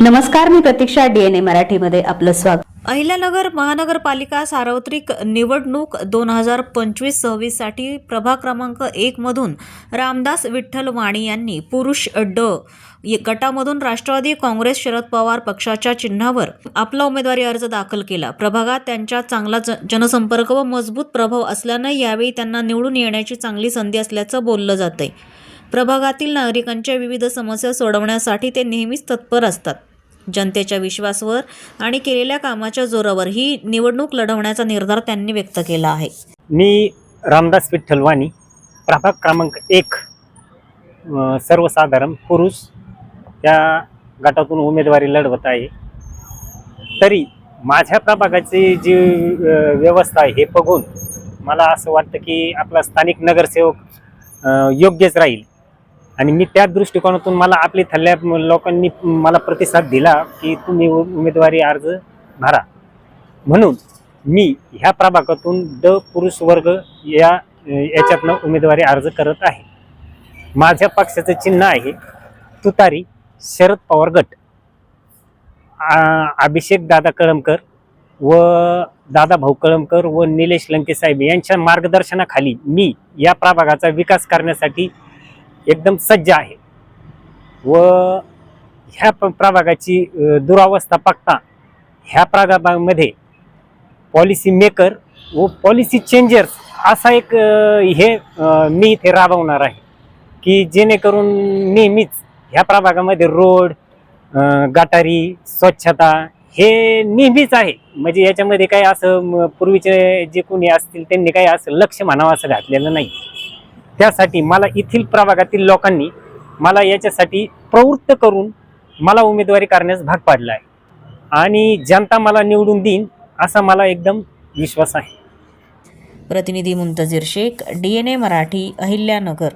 नमस्कार मी प्रतीक्षा डीएनए मराठीमध्ये आपलं स्वागत. अहिल्यानगर महानगरपालिका सार्वत्रिक निवडणूक दोन हजार पंचवीस सव्वीससाठी प्रभाग क्रमांक एक मधून रामदास विठ्ठल वाणी यांनी पुरुष ड गटामधून राष्ट्रवादी काँग्रेस शरद पवार पक्षाच्या चिन्हावर आपला उमेदवारी अर्ज दाखल केला. प्रभागात त्यांच्या चांगला जनसंपर्क व मजबूत प्रभाव असल्यानं यावेळी त्यांना निवडून येण्याची चांगली संधी असल्याचं बोललं जातंय. प्रभागातील नागरिकांच्या विविध समस्या सोडवण्यासाठी ते नेहमीच तत्पर असतात. जनतेच्या विश्वासावर आणि केलेल्या कामाच्या जोरावर ही निवडणूक लढवण्याचा निर्धार त्यांनी व्यक्त केला आहे. मी रामदास विठ्ठल वाणी प्रभाग क्रमांक एक सर्वसाधारण पुरुष या गटातून उमेदवारी लढवत आहे. तरी माझ्या प्रभागाची जी व्यवस्था आहे हे बघून मला असं वाटतं की आपला स्थानिक नगरसेवक योग्यच राहील. आणि मी त्या दृष्टिकोनातून मला आपली थल्ल्या लोकांनी मला प्रतिसाद दिला की तुम्ही उ- उमेदवारी अर्ज भरा. म्हणून मी ह्या प्रभागातून द पुरुष वर्ग या याच्यातनं उमेदवारी अर्ज करत आहे. माझ्या पक्षाचं चिन्ह आहे तुतारी शरद पवार गट आ- अभिषेक दादा कळमकर व दादा भाऊ कळमकर व निलेश लंके साहेब यांच्या मार्गदर्शनाखाली मी या प्रभागाचा विकास करण्यासाठी एकदम सज्ज आहे. व ह्या प- प्रभागाची दुरावस्था पाहता ह्या प्रभागामध्ये पॉलिसी मेकर व पॉलिसी चेंजर्स असा एक हे मी इथे राबवणार आहे. की जेणेकरून नेहमीच ह्या प्रभागामध्ये रोड गटारी स्वच्छता हे नेहमीच आहे. म्हणजे याच्यामध्ये काही असं म, पूर्वीचे जे कोणी असतील त्यांनी काही असं लक्ष म्हणावं असं घातलेलं नाही. त्यासाठी मला येथील प्रभागातील लोकांनी मला याच्यासाठी प्रवृत्त करून मला उमेदवारी करण्यास भाग पाडला आहे आणि जनता मला निवडून देईन असा मला एकदम विश्वास आहे. प्रतिनिधी Muntazir Shaikh D N A Marathi Ahilyanagar.